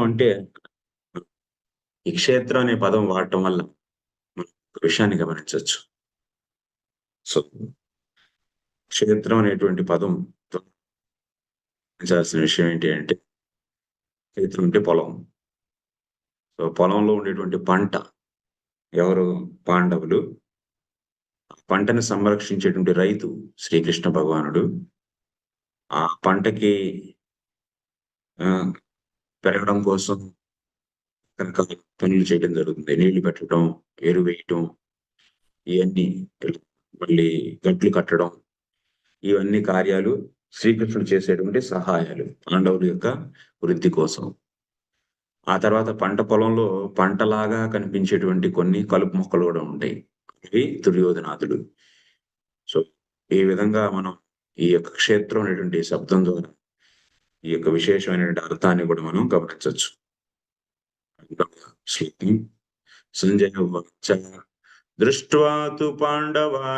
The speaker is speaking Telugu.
అంటే ఈ క్షేత్రం అనే పదం వాడటం వల్ల మనం ఒక విషయాన్ని గమనించవచ్చు. సో క్షేత్రం అనేటువంటి పదం గమనించాల్సిన విషయం ఏంటి అంటే క్షేత్రం అంటే పొలం. సో పొలంలో ఉండేటువంటి పంట ఎవరు? పాండవులు. పంటను సంరక్షించేటువంటి రైతు శ్రీకృష్ణ భగవానుడు. ఆ పంటకి ఆ, పెరగడం కోసం రకరకాల పనులు చేయడం జరుగుతుంది. నీళ్ళు పెట్టడం ఎరువు వేయటం ఇవన్నీ మళ్ళీ గట్లు కట్టడం ఇవన్నీ కార్యాలు శ్రీకృష్ణుడు చేసేటువంటి సహాయాలు పాండవుల యొక్క వృద్ధి కోసం. ఆ తర్వాత పంట పొలంలో పంటలాగా కనిపించేటువంటి కొన్ని కలుపు మొక్కలు కూడా ఉంటాయి. ఇవి దుర్యోధనాథుడు సో ఈ విధంగా మనం ఈ యొక్క క్షేత్రం అనేటువంటి శబ్దం ద్వారా ఈ యొక్క విశేషమైనటువంటి అర్థాన్ని కూడా మనం గమనించవచ్చు. శ్లోకం సంజయ వాచ దృష్ట్వా పాండవా